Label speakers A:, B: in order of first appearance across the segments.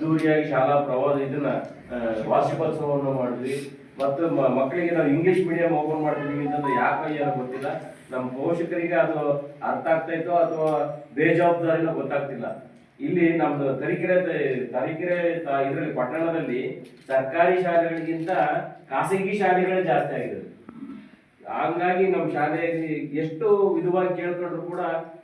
A: ಅದ್ದೂರಿಯಾಗಿ ಶಾಲಾ ಪ್ರವಾಸ ಇದನ್ನ ವಾರ್ಷಿಕೋತ್ಸವವನ್ನು ಮಾಡಿದ್ವಿ. ಮತ್ತು ಮಕ್ಕಳಿಗೆ ನಾವು ಇಂಗ್ಲಿಷ್ ಮೀಡಿಯಂ ಓಪನ್ ಮಾಡ್ತಿದ್ದೀವಿ ಅಂತಂದ್ರೆ ಯಾಕೆ ಏನೋ ಗೊತ್ತಿಲ್ಲ. ನಮ್ಮ ಪೋಷಕರಿಗೆ ಅದು ಅರ್ಥ ಆಗ್ತಾ ಇತ್ತೋ ಅಥವಾ ಬೇಜವಾಬ್ದಾರಿನೋ ಗೊತ್ತಾಗ್ತಿಲ್ಲ. ಇಲ್ಲಿ ನಮ್ದು ತರೀಕೆರೆ ತರೀಕೆರೆ ಇದರಲ್ಲಿ, ಪಟ್ಟಣದಲ್ಲಿ ಸರ್ಕಾರಿ ಶಾಲೆಗಳಿಗಿಂತ ಖಾಸಗಿ ಶಾಲೆಗಳೇ ಜಾಸ್ತಿ ಆಗಿದೆ ಹಂಗಾಗಿ ನಮ್ಮ ಶಾಲೆಯಲ್ಲಿ ಎಷ್ಟು ವಿಧವಾಗಿ ಕೇಳ್ಕೊಂಡ್ರು ಕೂಡ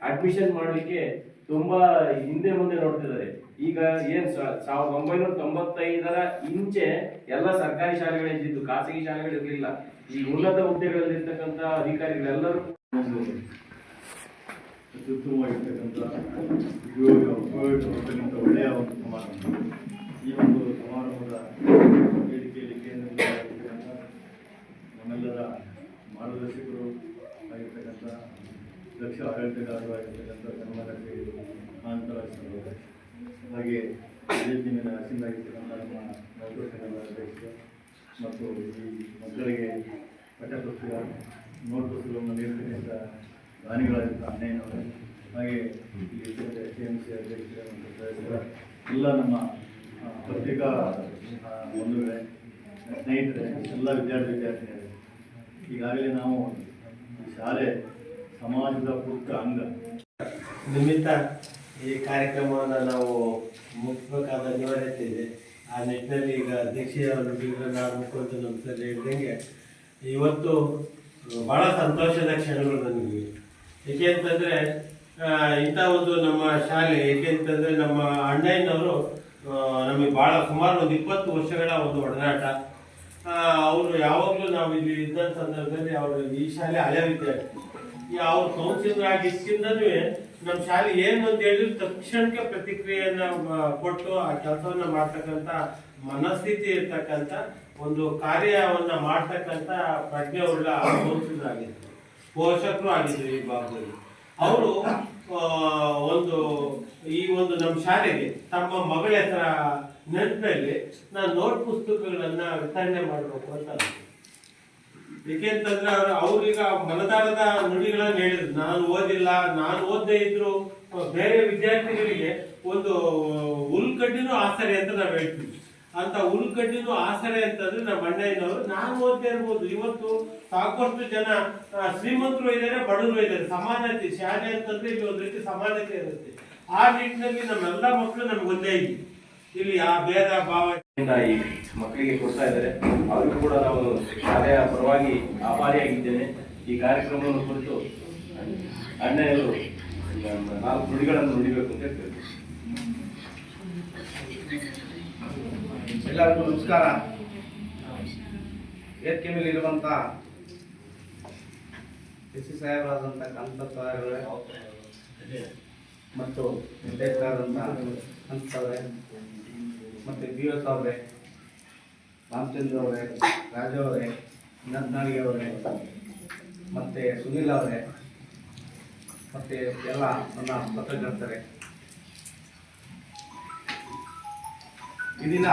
A: ಅಡ್ಮಿಷನ್ ಮಾಡಲಿಕ್ಕೆ ತುಂಬಾ ಹಿಂದೆ ಮುಂದೆ ನೋಡ್ತಿದ್ದಾರೆ. ಈಗ ಏನ್ ಸಾವಿರದ ಒಂಬೈನೂರ ತೊಂಬತ್ತೈದರ ಇಂಚೆ ಎಲ್ಲ ಸರ್ಕಾರಿ ಶಾಲೆಗಳು ಇದ್ದಿದ್ದು, ಖಾಸಗಿ ಶಾಲೆಗಳು ಇರಲಿಲ್ಲ. ಈ ಉನ್ನತ ಹುದ್ದೆಗಳಲ್ಲಿರ್ತಕ್ಕಂಥ ಅಧಿಕಾರಿಗಳೆಲ್ಲರೂ
B: ಅತ್ಯುತ್ತಮವಾಗಿರ್ತಕ್ಕಂಥ ಒಳ್ಳೆಯ ಒಂದು ಸಮಾರಂಭ. ಈ ಒಂದು ಸಮಾರಂಭದ ವೇದಿಕೆಯಲ್ಲಿ ಕೇಂದ್ರವಾಗಿರ್ತಕ್ಕಂಥ ನಮ್ಮೆಲ್ಲರ ಮಾರ್ಗದರ್ಶಕರು ಆಗಿರ್ತಕ್ಕಂಥ ದಕ್ಷ ಆಡಳಿತಗಾರರಾಗಿರ್ತಕ್ಕಂಥ ಕನ್ನಡ ಆಂತರ ಹಾಗೆ ಜೆಪಿನ ನರಸಿಂಹಾಗಿರ್ತಕ್ಕಂಥ ನಮ್ಮ ನೌಕರ ಮತ್ತು ಈ ಮಕ್ಕಳಿಗೆ ಪಠ್ಯಪುಸ್ತಕ ನೋಟ್ ಪುಸ್ತಕವನ್ನು ನೀಡತಕ್ಕಂಥ ದಾನಿಗಳಾದಂಥ ಅಣ್ಣಯ್ಯನವರು, ಹಾಗೆ ಟಿ ಎಂ ಸಿ ಅಧ್ಯಕ್ಷರ ಮತ್ತು ಎಲ್ಲ ನಮ್ಮ ಪತ್ರಿಕಾ ಬಂಧುಗಳೇ, ಸ್ನೇಹಿತರೆ, ಎಲ್ಲ ವಿದ್ಯಾರ್ಥಿ ವಿದ್ಯಾರ್ಥಿನಿಯರೇ ಈಗಾಗಲೇ ನಾವು ಶಾಲೆ ಸಮಾಜದ ಪುಟ್ಟ ಅಂಗ.
C: ನಿಮಿತ್ತ ಈ ಕಾರ್ಯಕ್ರಮವನ್ನು ನಾವು ಮುಗಿಸ್ಬೇಕಾದ ಅನಿವಾರ್ಯತೆ ಇದೆ. ಆ ನಿಟ್ಟಿನಲ್ಲಿ ಈಗ ಅಧ್ಯಕ್ಷೆಯವರು ನಾನು ಮುಖಂತ ನಮ್ಮ ಸರ್ ಹೇಳ್ದಂಗೆ ಇವತ್ತು ಬಹಳ ಸಂತೋಷದ ಕ್ಷಣಗಳು ನನಗೆ. ಏಕೆ ಅಂತಂದರೆ ಆ, ಇಂಥ ಒಂದು ನಮ್ಮ ಶಾಲೆ ಏಕೆ ಅಂತಂದರೆ ನಮ್ಮ ಅಣ್ಣಯ್ಯನವರು ನಮಗೆ ಭಾಳ ಸುಮಾರು ಒಂದು ಇಪ್ಪತ್ತು ವರ್ಷಗಳ ಒಂದು ಒಡನಾಟ. ಅವರು ಯಾವಾಗಲೂ ನಾವು ಇಲ್ಲಿ ಇದ್ದ ಸಂದರ್ಭದಲ್ಲಿ ಅವರು ಈ ಶಾಲೆ ಹಳೆ ವಿದ್ಯಾರ್ಥಿ. ಅವ್ರು ಕೌನ್ಸಿಲರ್ ಆಗಿದ್ದಿಂದನೂ ನಮ್ಮ ಶಾಲೆ ಏನು ಅಂತ ಹೇಳಿದ್ರು ತಕ್ಷಣಕ್ಕೆ ಪ್ರತಿಕ್ರಿಯೆಯನ್ನ ಕೊಟ್ಟು ಆ ಕೆಲಸವನ್ನ ಮಾಡ್ತಕ್ಕಂಥ ಮನಸ್ಥಿತಿ ಇರ್ತಕ್ಕಂಥ ಒಂದು ಕಾರ್ಯವನ್ನ ಮಾಡ್ತಕ್ಕಂಥ ಪ್ರಜ್ಞೆ ಉಳ್ಳ ಕೌನ್ಸಿಲರ್ ಆಗಿದ್ರು ಪೋಷಕರು ಆಗಿದ್ರು ಈ ಭಾಗದಲ್ಲಿ ಅವರು ಒಂದು, ಈ ಒಂದು ನಮ್ಮ ಶಾಲೆಗೆ ತಮ್ಮ ಮಗಳ ಹತ್ರ ನೆನಪಲ್ಲಿ ನಾನು ನೋಟ್ ಪುಸ್ತಕಗಳನ್ನ ವಿತರಣೆ ಮಾಡಬೇಕು ಅಂತ. ಏಕೆಂತಂದ್ರೆ ಅವ್ರು ಅವ್ರೀಗ ಮನದಾಳದ ನುಡಿಗಳನ್ನ ಹೇಳಿದ್ರು. ನಾನು ಓದಿಲ್ಲ, ನಾನು ಓದದೇ ಇದ್ರು. ಬೇರೆ ವಿದ್ಯಾರ್ಥಿಗಳಿಗೆ ಒಂದು ಹುಲ್ಕಡ್ಡಿನೂ ಆಸರೆ ಅಂತ ನಾವು ಹೇಳ್ತೀವಿ. ಅಂತ ಹುಲ್ಕಡ್ಡಿನೂ ಆಸರೆ ಅಂತಂದ್ರೆ ನಮ್ಮ ಅಣ್ಣಯ್ಯನವರು, ನಾನು ಓದ್ತಾ ಇರ್ಬೋದು. ಇವತ್ತು ಸಾಕಷ್ಟು ಜನ ಶ್ರೀಮಂತರು ಇದ್ದಾರೆ, ಬಡವರು ಇದ್ದಾರೆ. ಸಮಾನತೆ, ಶಾಲೆ ಅಂತಂದ್ರೆ ಇಲ್ಲಿ ಒಂದು ರೀತಿ ಸಮಾನತೆ ಇರುತ್ತೆ. ಆ ನಿಟ್ಟಿನಲ್ಲಿ ನಮ್ಮೆಲ್ಲ ಮಕ್ಕಳು ನಮ್ಗೆ ಒಂದೇ ಇಲ್ಲಿ ಆ ಭೇದ ಭಾವ
A: ಈ ಮಕ್ಕಳಿಗೆ ಕೊಡ್ತಾ ಇದ್ದಾರೆ. ಅವರು ಕೂಡ ನಾವು ಶಾಲೆಯ ಪರವಾಗಿ ಆಭಾರಿಯಾಗಿದ್ದೇನೆ ಈ ಕಾರ್ಯಕ್ರಮವನ್ನು ಕುರಿತು ಅಣ್ಣೆಯವರು ನಾಲ್ಕು ನುಡಿಗಳನ್ನು ನುಡಿಬೇಕು ಅಂತ ಹೇಳ್ತೇವೆ
D: ಎಲ್ಲರಿಗೂ ನಮಸ್ಕಾರ. ವೇದಿಕೆ ಮೇಲೆ ಇರುವಂತ ಸಿ ಸಾಹೇಬರಾದಂಥ ಮತ್ತು ಅವರೇ ಮತ್ತು ಎಸ್ ಅವರೇ, ರಾಮಚಂದ್ರ ಅವರೇ, ರಾಜ ಅವರೇ ನತ್ನಾಳಿಗೆ ಅವರೇ, ಮತ್ತು ಸುನಿಲ್ ಅವರೇ, ಮತ್ತು ಎಲ್ಲ ನನ್ನ ಪತ್ರಕರ್ತರೇ. ಈ ದಿನ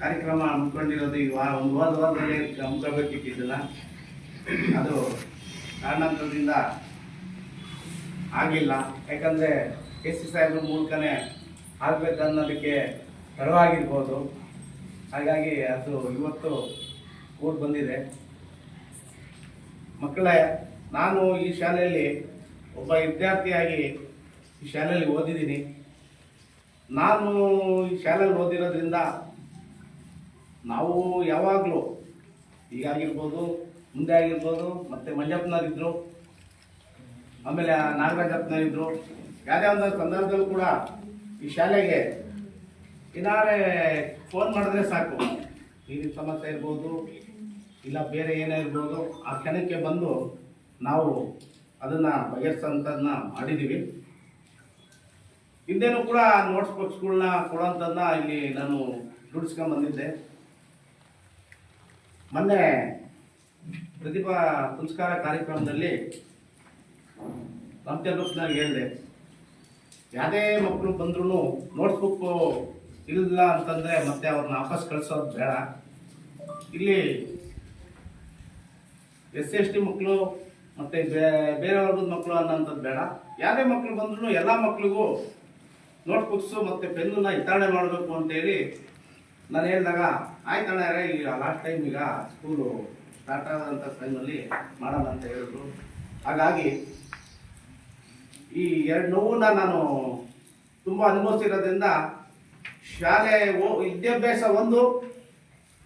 D: ಕಾರ್ಯಕ್ರಮ ಹಮ್ಮಿಕೊಂಡಿರೋದು ಈ ವಾರ ಒಂದು ವಾರದ ವಾರದಲ್ಲಿ ಹಮ್ಮಿಕೊಳ್ಬೇಕಿದ್ದಿಲ್ಲ ಅದು ಕಾರಣಾಂತರದಿಂದ ಆಗಿಲ್ಲ. ಯಾಕಂದರೆ ಕೆ ಸಿ ಸಾಹೇಬ್ರ ಮೂಲಕನೇ ಆಗಬೇಕನ್ನೋದಕ್ಕೆ ತಡವಾಗಿರ್ಬೋದು ಹಾಗಾಗಿ ಅದು ಇವತ್ತು ಊರು ಬಂದಿದೆ. ಮಕ್ಕಳೇ, ನಾನು ಈ ಶಾಲೆಯಲ್ಲಿ ಒಬ್ಬ ವಿದ್ಯಾರ್ಥಿಯಾಗಿ ಈ ಶಾಲೆಯಲ್ಲಿ ಓದಿದ್ದೀನಿ. ನಾನು ಈ ಶಾಲೆಯಲ್ಲಿ ಓದಿರೋದ್ರಿಂದ ನಾವು ಯಾವಾಗಲೂ ಈಗಾಗಿರ್ಬೋದು ಮುಂದೆ ಆಗಿರ್ಬೋದು, ಮತ್ತು ಮಂಜಪ್ಪನವರಿದ್ದರು ಆಮೇಲೆ ನಾಗರಾಜಪ್ಪನವರಿದ್ದರು ಯಾವುದೇ ಒಂದು ಸಂದರ್ಭದಲ್ಲೂ ಕೂಡ ಈ ಶಾಲೆಗೆ ಏನಾರೇ ಫೋನ್ ಮಾಡಿದ್ರೆ ಸಾಕು. ನೀರಿನ ಸಮಸ್ಯೆ ಇರ್ಬೋದು, ಇಲ್ಲ ಬೇರೆ ಏನೇ ಇರ್ಬೋದು, ಆ ಕ್ಷಣಕ್ಕೆ ಬಂದು ನಾವು ಅದನ್ನು ಬಗೆಹರಿಸೋಂಥದ್ದನ್ನ ಮಾಡಿದ್ದೀವಿ ಹಿಂದೆನೂ ಕೂಡ ನೋಟ್ಸ್ ಬುಕ್ಸ್ಗಳನ್ನ ಕೊಡೋಂಥದ್ದನ್ನ ಇಲ್ಲಿ ನಾನು ರೂಢಿಸ್ಕೊಂಡ್ಬಂದಿದ್ದೆ ಮೊನ್ನೆ ಪ್ರತಿಭಾ ಸಂಸ್ಕಾರ ಕಾರ್ಯಕ್ರಮದಲ್ಲಿ ರಾಮಚಂದ್ರಪ್ಪನವ್ರಿಗೆ ಹೇಳಿದೆ. ಯಾವುದೇ ಮಕ್ಕಳು ಬಂದ್ರೂ ನೋಟ್ಸ್ ಬುಕ್ ಇಲ್ಲ ಅಂತಂದರೆ ಮತ್ತೆ ಅವ್ರನ್ನ ವಾಪಸ್ ಕಳಿಸೋದು ಬೇಡ. ಇಲ್ಲಿ ಎಸ್ ಎಸ್ ಟಿ ಮಕ್ಕಳು ಮತ್ತು ಬೇರೆ ವರ್ಗದ ಮಕ್ಕಳು ಅನ್ನೋಂಥದ್ದು ಬೇಡ. ಯಾವುದೇ ಮಕ್ಕಳು ಬಂದ್ರೂ ಎಲ್ಲ ಮಕ್ಕಳಿಗೂ ನೋಟ್ ಬುಕ್ಸು ಮತ್ತು ಪೆನ್ನನ್ನ ವಿತರಣೆ ಮಾಡಬೇಕು ಅಂತೇಳಿ ನಾನು ಹೇಳಿದಾಗ ಆಯ್ತಣ್ಣ ಈಗ ಲಾಸ್ಟ್ ಟೈಮ್ ಈಗ ಸ್ಕೂಲು ಸ್ಟಾರ್ಟ್ ಆದಂಥ ಟೈಮಲ್ಲಿ ಮಾಡೋಣ ಅಂತ ಹೇಳಿದ್ರು. ಹಾಗಾಗಿ ಈ ಎರಡು ನೋವನ್ನ ನಾನು ತುಂಬ ಅನುಭವಿಸಿರೋದ್ರಿಂದ ಶಾಲೆ ಓ, ವಿದ್ಯಾಭ್ಯಾಸ ಒಂದು,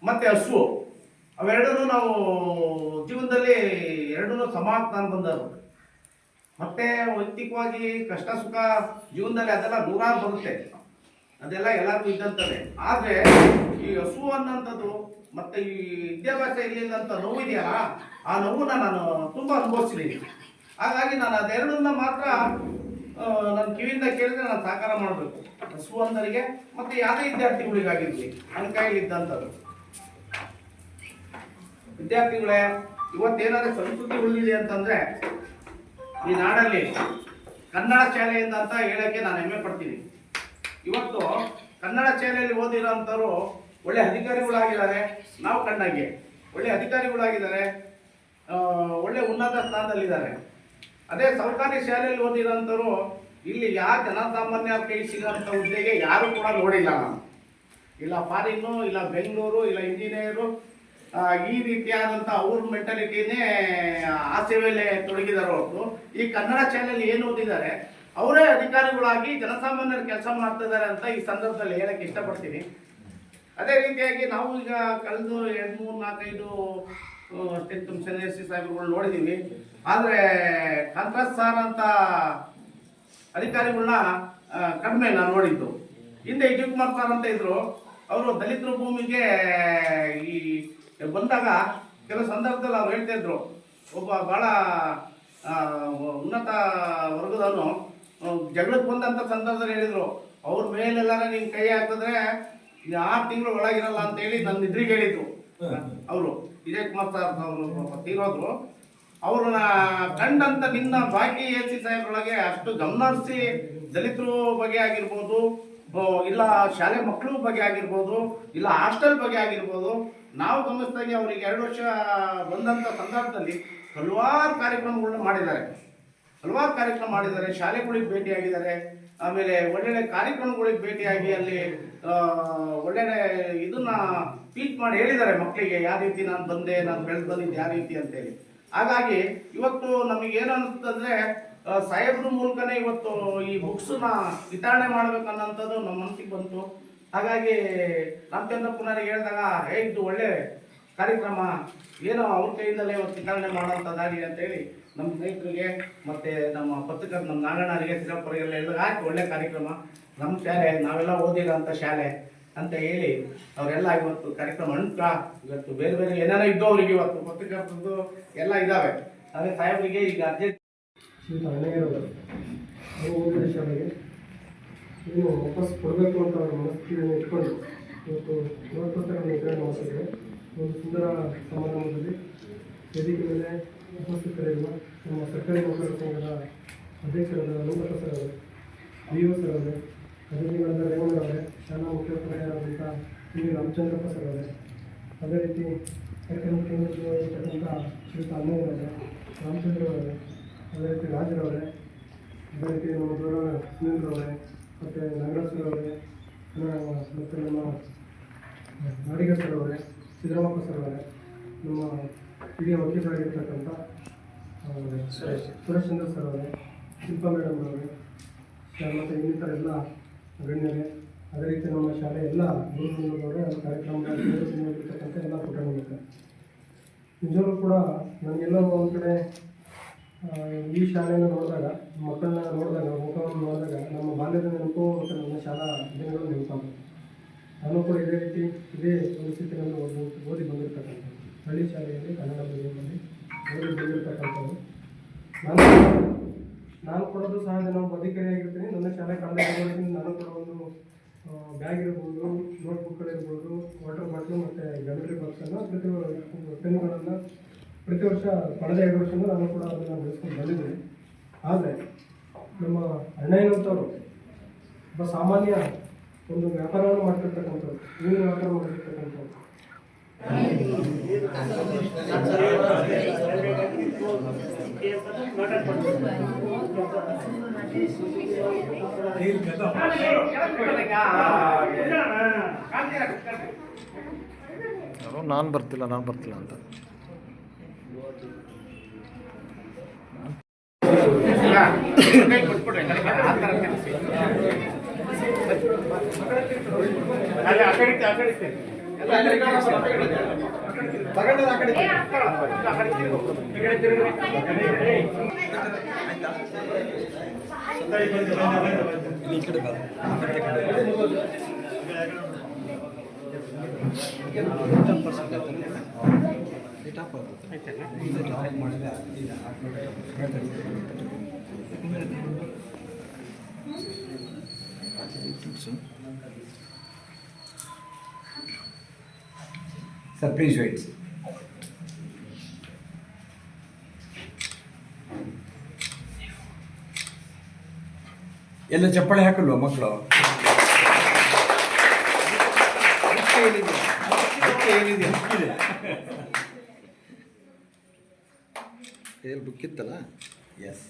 D: ಮತ್ತೆ ಹಸು. ಅವೆರಡೂ ನಾವು ಜೀವನದಲ್ಲಿ ಎರಡೂ ಸಮಾಧಾನ ಬಂದವರು. ಮತ್ತೆ ವೈಯಕ್ತಿಕವಾಗಿ ಕಷ್ಟ ಸುಖ ಜೀವನದಲ್ಲಿ ಅದೆಲ್ಲ ನೂರಾರು ಬರುತ್ತೆ. ಅದೆಲ್ಲ ಎಲ್ಲರಿಗೂ ಇದ್ದಂತಾನೆ ಆದರೆ ಈ ಹಸು ಅನ್ನೋಂಥದ್ದು ಮತ್ತೆ ಈ ವಿದ್ಯಾಭ್ಯಾಸ ಇರಲಿಲ್ಲಂತ ನೋವು ಇದೆಯಲ್ಲ ಆ ನೋವನ್ನ ನಾನು ತುಂಬ ಅನುಭವಿಸಿದ್ದೀನಿ ಹಾಗಾಗಿ ನಾನು ಅದೆರಡನ್ನ ಮಾತ್ರ ನನ್ನ ಕಿವಿಯಿಂದ ಕೇಳಿದ್ರೆ ನಾನು ಸಾಕಾರ ಮಾಡಬೇಕು. ಹಸು ಅಂದರಿಗೆ ಮತ್ತೆ ಯಾವುದೇ ವಿದ್ಯಾರ್ಥಿಗಳಿಗಾಗಿರಲಿ, ನನ್ನ ಕೈಯಲ್ಲಿ ಇದ್ದಂಥದ್ದು. ವಿದ್ಯಾರ್ಥಿಗಳೇ, ಇವತ್ತೇನಾದ್ರೂ ಸಂಸ್ಕೃತಿ ಉಳಿದಿದೆ ಅಂತಂದ್ರೆ, ಈ ನಾಡಲ್ಲಿ ಕನ್ನಡ ಶಾಲೆಯಿಂದ ಅಂತ ಹೇಳಕ್ಕೆ ನಾನು ಹೆಮ್ಮೆ ಪಡ್ತೀನಿ. ಇವತ್ತು ಕನ್ನಡ ಶಾಲೆಯಲ್ಲಿ ಓದಿರೋಂಥವ್ರು ಒಳ್ಳೆ ಅಧಿಕಾರಿಗಳಾಗಿದ್ದಾರೆ. ನಾವು ಕಣ್ಣಾಗಿ ಒಳ್ಳೆ ಅಧಿಕಾರಿಗಳಾಗಿದ್ದಾರೆ. ಒಳ್ಳೆ ಉನ್ನತ ಸ್ಥಾನದಲ್ಲಿದ್ದಾರೆ. ಅದೇ ಸರ್ಕಾರಿ ಶಾಲೆಯಲ್ಲಿ ಓದಿದಂತರು ಇಲ್ಲಿ ಯಾವ ಜನಸಾಮಾನ್ಯ ಕೈ ಸಿಗೋಂಥ ಹುದ್ದೆಗೆ ಯಾರು ಕೂಡ ನೋಡಿಲ್ಲ ನಾನು. ಇಲ್ಲ ಫಾರಿನ್ನು, ಇಲ್ಲ ಬೆಂಗಳೂರು, ಇಲ್ಲ ಇಂಜಿನಿಯರು ಈ ರೀತಿಯಾದಂಥ ಅವ್ರ ಮೆಂಟಾಲಿಟಿನೇ, ಆ ಸೇವೆಯಲ್ಲಿ ತೊಡಗಿದಾರೆ ಹೊರತು. ಈ ಕನ್ನಡ ಶಾಲೆಯಲ್ಲಿ ಏನು ಓದಿದ್ದಾರೆ, ಅವರೇ ಅಧಿಕಾರಿಗಳಾಗಿ ಜನಸಾಮಾನ್ಯರ ಕೆಲಸ ಮಾಡ್ತಾ ಇದ್ದಾರೆ ಅಂತ ಈ ಸಂದರ್ಭದಲ್ಲಿ ಹೇಳಕ್ಕೆ ಇಷ್ಟಪಡ್ತೀನಿ. ಅದೇ ರೀತಿಯಾಗಿ ನಾವು ಈಗ ಕಳೆದು ಎರಡು, ಮೂರು, ನಾಲ್ಕೈದು ಟೆಂತ್ ಸಿ ಸಾಹೇಬ್ರುಗಳು ನೋಡಿದ್ದೀವಿ ಆದರೆ ಕಾಂಗ್ರೆಸ್ ಸಾರ್ ಅಂತ ಅಧಿಕಾರಿಗಳನ್ನ ಕಡಿಮೆ ನಾನು ನೋಡಿದ್ದು. ಹಿಂದೆ ಶಿವಕುಮಾರ್ ಸಾರ್ ಅಂತ ಇದ್ರು. ಅವರು ದಲಿತರ ಭೂಮಿಗೆ ಈ ಬಂದಾಗ ಕೆಲವು ಸಂದರ್ಭದಲ್ಲಿ ಅವ್ರು ಹೇಳ್ತಾ ಇದ್ರು, ಒಬ್ಬ ಬಹಳ ಉನ್ನತ ವರ್ಗದವನು ಜಗಳಕ್ಕೆ ಬಂದಂತ ಸಂದರ್ಭದಲ್ಲಿ ಹೇಳಿದರು. ಅವ್ರ ಮೇಲೆಲ್ಲಾರ ನಿಮ್ಮ ಕೈ ಹಾಕಿದ್ರೆ ಆರು ತಿಂಗಳು ಒಳಗಿರಲ್ಲ ಅಂತ ಹೇಳಿ ನನ್ನ ಇದ್ರಿಗೆ ಹೇಳಿದ್ರು. ಅವರು ವಿಜಯಕುಮಾರ್ ಸರ್ ಅವರು ತೀರೋದ್ರು ಅವ್ರನ್ನ ಕಂಡಂತ ನಿನ್ನ ಬಾಕಿ ಎ ಸಿ ಸಾಹೇಬ್ರೊಳಗೆ ಅಷ್ಟು ಗಮನ ದಲಿತರ ಬಗ್ಗೆ ಆಗಿರ್ಬೋದು ಇಲ್ಲ ಶಾಲೆ ಮಕ್ಕಳು ಬಗ್ಗೆ ಆಗಿರ್ಬೋದು, ಇಲ್ಲ ಹಾಸ್ಟೆಲ್ ಬಗ್ಗೆ ಆಗಿರ್ಬೋದು, ನಾವು ಗಮನಿಸಿದಾಗೆ ಅವರಿಗೆ ಎರಡು ವರ್ಷ ಬಂದಂತ ಸಂದರ್ಭದಲ್ಲಿ ಹಲವಾರು ಕಾರ್ಯಕ್ರಮಗಳನ್ನ ಮಾಡಿದ್ದಾರೆ. ಹಲವಾರು ಕಾರ್ಯಕ್ರಮ ಮಾಡಿದ್ದಾರೆ. ಶಾಲೆಗಳಿಗೆ ಭೇಟಿಯಾಗಿದ್ದಾರೆ. ಆಮೇಲೆ ಒಳ್ಳೊಳ್ಳೆ ಕಾರ್ಯಕ್ರಮಗಳಿಗೆ ಭೇಟಿಯಾಗಿ ಅಲ್ಲಿ ಒಳ್ಳೊಳ್ಳೆ ಇದನ್ನ ಟೀಚ್ ಮಾಡಿ ಹೇಳಿದ್ದಾರೆ ಮಕ್ಕಳಿಗೆ ಯಾವ ರೀತಿ ನಾನು ಬಂದೆ ನಾನು ಬೆಳೆದು ಬಂದಿದ್ದು ಯಾವ ರೀತಿ ಅಂತೇಳಿ. ಹಾಗಾಗಿ ಇವತ್ತು ನಮಗೆ ಅನಿಸ್ತಂದ್ರೆ ಆ, ಸಾಹೇಬ್ರ ಮೂಲಕನೇ ಇವತ್ತು ಈ ಬುಕ್ಸ್ನ ವಿತರಣೆ ಮಾಡ್ಬೇಕು ಅನ್ನೋಂಥದ್ದು ನಮ್ಮ ಮನಸ್ಸಿಗೆ ಬಂತು. ಹಾಗಾಗಿ ರಾಮಚಂದ್ರ ಪುನರಿಗೆ ಹೇಳಿದಾಗ ಹೇ ಇದು ಒಳ್ಳೆ ಕಾರ್ಯಕ್ರಮ. ಏನು ಅವ್ರ ಕೈಯಿಂದಲೇ ಇವತ್ತು ವಿತರಣೆ ಮಾಡೋಂಥದ್ದಾಗಿದೆ ಅಂತೇಳಿ ನಮ್ಮ ಸ್ನೇಹಿತರಿಗೆ ಮತ್ತೆ ನಮ್ಮ ಪತ್ರಕರ್ತ ನಮ್ಮ ನಾಗಣ್ಣರಿಗೆ ಸಿರಪ್ಪರಿಗೆಲ್ಲ ಹೇಳಿದಾಗ ಆಯ್ತು ಒಳ್ಳೆ ಕಾರ್ಯಕ್ರಮ. ನಮ್ಮ ಶಾಲೆ ನಾವೆಲ್ಲ ಓದಿರೋಂಥ ಶಾಲೆ. ಅಂತ ಹೇಳಿ ಅವರೆಲ್ಲ ಇವತ್ತು ಕಾರ್ಯಕ್ರಮ ಅಂತ ಇವತ್ತು ಬೇರೆ ಬೇರೆ ಏನಾರ ಇದ್ದವ್ರಿಗೆ ಇವತ್ತು ಪತ್ರಕರ್ತದ್ದು ಎಲ್ಲ ಇದಾವೆ. ಅದೇ ಸಾಹೇಬರಿಗೆ ಈಗ ಅರ್ಜೆಂಟ್
E: ಓದಿದ ಶಾಲೆಗೆ ಏನು ವಾಪಸ್ ಕೊಡಬೇಕು ಅಂತ ಅವರ ಮನಸ್ಥಿತಿಯನ್ನು ಇಟ್ಕೊಂಡು ಇವತ್ತು ಪುಸ್ತಕಗಳನ್ನು ವಿತರಣೆ ಮಾಡ್ತಿದ್ದಾರೆ ಒಂದು ಸುಂದರ ಸಮಾರಂಭದಲ್ಲಿ ವೇದಿಕೆ ಮೇಲೆ ಉಪಸ್ಥಿತರಿರುವ ನಮ್ಮ ಸರ್ಕಾರಿ ನೌಕರರ ಸಂಘದ ಅಧ್ಯಕ್ಷರಾದ ಅನುಮತ ಸರ್ ಅವರೇ ಅತಿಥಿಗಳಾದ ಶಾಲಾ ಮುಖ್ಯೋಪಾಧ್ಯಾಯರಾದಂಥ ವಿ ರಾಮಚಂದ್ರಪ್ಪ ಸರ್ ಅವರೇ. ಅದೇ ರೀತಿ ಕಾರ್ಯಕ್ರಮ ಕೇಂದ್ರದಲ್ಲಿರ್ತಕ್ಕಂಥ ಶ್ರೀಯುತ ಅಣ್ಣಯ್ಯರವರೇ ರಾಮಚಂದ್ರ ಅವರೇ, ಅದೇ ರೀತಿ ರಾಜರವರೇ ಅದೇ ರೀತಿ ನಮ್ಮ ದೂರ ಸುನೀಲ್ರವರೇ ಮತ್ತು ನಾಗರಾಜರವರೇ ಮತ್ತು ನಮ್ಮ ನಾಡಿಗ ಸರ್ ಅವರೇ ಸಿದ್ದರಾಮಪ್ಪ ಸರ್ ಅವರೇ, ನಮ್ಮ ಹಿರಿಯ ವಕೀಲರಾಗಿರ್ತಕ್ಕಂಥ ಸುರೇಶ್ ಚಂದ್ರ ಸರ್ ಅವರೇ, ಶಿಲ್ಪಾ ಮೇಡಮ್ ಅವರೇ, ಮತ್ತು ಇನ್ನಿತರ ಎಲ್ಲ ಗಣ್ಯರೇ ಅದೇ ರೀತಿ ನಮ್ಮ ಶಾಲೆ ಎಲ್ಲ ಗುರುಗಳವರೇ ಆ ಕಾರ್ಯಕ್ರಮದಲ್ಲಿರ್ತಕ್ಕಂಥ ಎಲ್ಲ ಪುಟಗಳಿದೆ ನಿಜವಾಗ್ಲೂ ಕೂಡ ನನಗೆಲ್ಲೋ ಒಂದು ಕಡೆ ಈ ಶಾಲೆಯನ್ನು ನೋಡಿದಾಗ, ಮಕ್ಕಳನ್ನ ನೋಡಿದಾಗ, ಮುಖವನ್ನು ನೋಡಿದಾಗ ನಮ್ಮ ಬಾಲ್ಯದ ನೆನಪು ಮತ್ತು ನನ್ನ ಶಾಲಾ ದಿನಗಳು ನೆನಪಾಗುತ್ತೆ ನಾನು ಕೂಡ ಇದೇ ರೀತಿ, ಇದೇ ಪರಿಸ್ಥಿತಿಗಳನ್ನು ಓದಿ ಓದಿ ಬಂದಿರ್ತಕ್ಕಂಥದ್ದು. ಹಳ್ಳಿ ಶಾಲೆಯಲ್ಲಿ ಕನ್ನಡ ಮೀಡಿಯಮಲ್ಲಿ ಓದಿ ಬಂದಿರ್ತಕ್ಕಂಥದ್ದು. ನಾನು ನಾನು ಕೊಡೋದು ಸಹ ನಾನು ಅಧಿಕಾರಿಯಾಗಿರ್ತೀನಿ ನನ್ನ ಶಾಲೆ ಕನ್ನಡ ನಾನು ಕೂಡ ಒಂದು ಬ್ಯಾಗ್ ಇರ್ಬೋದು ನೋಟ್ಬುಕ್ಗಳಿರ್ಬೋದು ವಾಟರ್ ಬಾಟ್ಲು ಮತ್ತು ಜ್ಯಾಮೆಟ್ರಿ ಬಾಕ್ಸನ್ನು ಪ್ರತಿ ಪೆನ್ಗಳನ್ನು ಪ್ರತಿ ವರ್ಷ ಕಳೆದ ಎರಡು ವರ್ಷದಿಂದ ನಾನು ಕೂಡ ಅದನ್ನು ಬೆಳೆಸ್ಕೊಂಡು ಬಂದಿದ್ದೀನಿ. ಆದರೆ, ನಮ್ಮ ಅಣ್ಣಯ್ಯನಂಥವ್ರು ಒಬ್ಬ ಸಾಮಾನ್ಯ ಒಂದು ವ್ಯಾಪಾರವನ್ನು ಮಾಡ್ತಿರ್ತಕ್ಕಂಥವ್ರು ಮೀನು ವ್ಯಾಪಾರ ಮಾಡಿರ್ತಕ್ಕಂಥವ್ರು
F: ನಾನು ಬರ್ತಿಲ್ಲ ನಾನು ಬರ್ತಿಲ್ಲ ಅಂತ.
D: ಅಲ್ಲ ಆ ಕಡೆ ಆ ಇಟ್ಟು. ಎಲ್ಲ ಆ ಕಡೆ ಇಟ್ಟು, ಆ ಕಡೆ ಇಟ್ಟು. ಇಲ್ಲ, ಆ ಕಡೆ ತಿರುಗು. ಈ ಕಡೆ ತಿರುಗು.
G: Sir, please wait. ಎಲ್ಲ ಚಪ್ಪಾಳೆ ಹಾಕಲ್ವ ಮಕ್ಕಳು
F: ಕೈಯಲ್ಲಿ ಬುಕ್ ಇತ್ತಲ್ಲ?
G: ಎಸ್